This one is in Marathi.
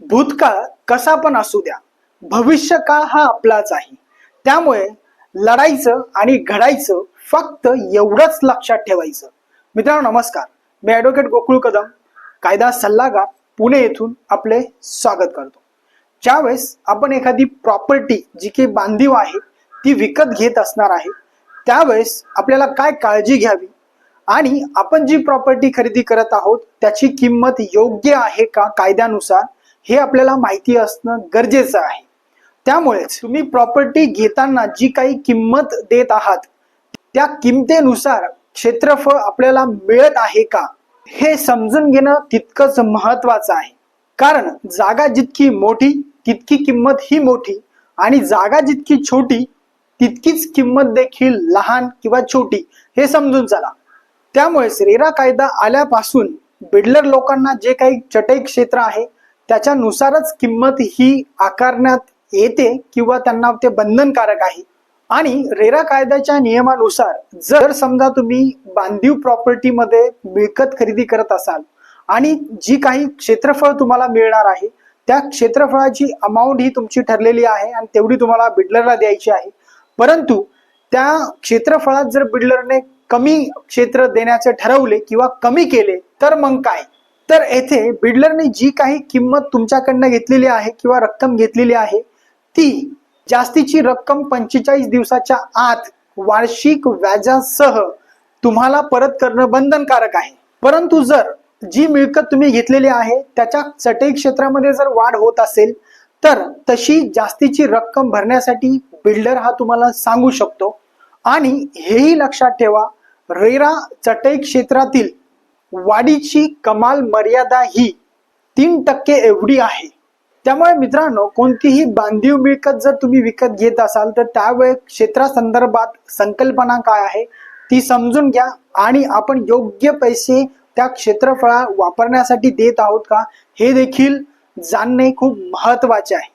भूतकाळ कसा पण असू द्या भविष्य काळ हा आपलाच आहे. त्यामुळे लढायचं आणि घडायचं फक्त एवढंच लक्षात ठेवायचं. मित्रांनो नमस्कार. मी ॲडव्होकेट गोकुळ कदम कायदा सल्लागार पुणे येथून आपले स्वागत करतो. ज्यावेळेस आपण एखादी प्रॉपर्टी जी की बांधीव आहे ती विकत घेत असणार आहे त्यावेळेस आपल्याला काय काळजी घ्यावी? आणि आपण जी प्रॉपर्टी खरेदी करत आहोत त्याची किंमत योग्य आहे का कायद्यानुसार? हे आपल्याला माहिती असणं गरजेचं आहे. त्यामुळेच तुम्ही प्रॉपर्टी घेताना जी काही किंमत देत आहात त्या किमतेनुसार क्षेत्रफळ आपल्याला मिळत आहे का हे समजून घेणं तितकंच महत्वाचं आहे. कारण जागा जितकी मोठी तितकी किंमत ही मोठी आणि जागा जितकी छोटी तितकीच किंमत देखील लहान किंवा छोटी हे समजून चला. त्यामुळेच रेरा कायदा आल्यापासून बिल्डर लोकांना जे काही चटई क्षेत्र आहे त्याच्यानुसारच किंमत ही आकारण्यात येते किंवा त्यांना ते बंधनकारक आहे. आणि रेरा कायद्याच्या नियमानुसार जर समजा तुम्ही बांधीव प्रॉपर्टीमध्ये मिळकत खरेदी करत असाल आणि जी काही क्षेत्रफळ तुम्हाला मिळणार आहे त्या क्षेत्रफळाची अमाऊंट ही तुमची ठरलेली आहे आणि तेवढी तुम्हाला बिडलरला द्यायची आहे. परंतु त्या क्षेत्रफळात जर बिडलरने कमी क्षेत्र देण्याचे ठरवले किंवा कमी केले तर मग काय? तर येथे बिल्डरने जी काही किंमत तुमच्याकडनं घेतलेली आहे किंवा रक्कम घेतलेली आहे ती जास्तीची रक्कम पंचेचाळीस दिवसाच्या आत वार्षिक व्याजासह तुम्हाला परत करणं बंधनकारक आहे. परंतु जर जी मिळकत तुम्ही घेतलेली आहे त्याच्या चटई क्षेत्रामध्ये जर वाढ होत असेल तर तशी जास्तीची रक्कम भरण्यासाठी बिल्डर हा तुम्हाला सांगू शकतो. आणि हेही लक्षात ठेवा रेरा चटई क्षेत्रातील वाढीची कमाल मर्यादा ही तीन टक्के एवढी आहे. त्यामुळे मित्रांनो कोणतीही बांधीव मिळकत जर तुम्ही विकत घेत असाल तर त्यावेळेस क्षेत्रासंदर्भात संकल्पना काय आहे ती समजून घ्या आणि आपण योग्य पैसे त्या क्षेत्रफळा वापरण्यासाठी देत आहोत का हे देखील जाणणे खूप महत्त्वाचे आहे.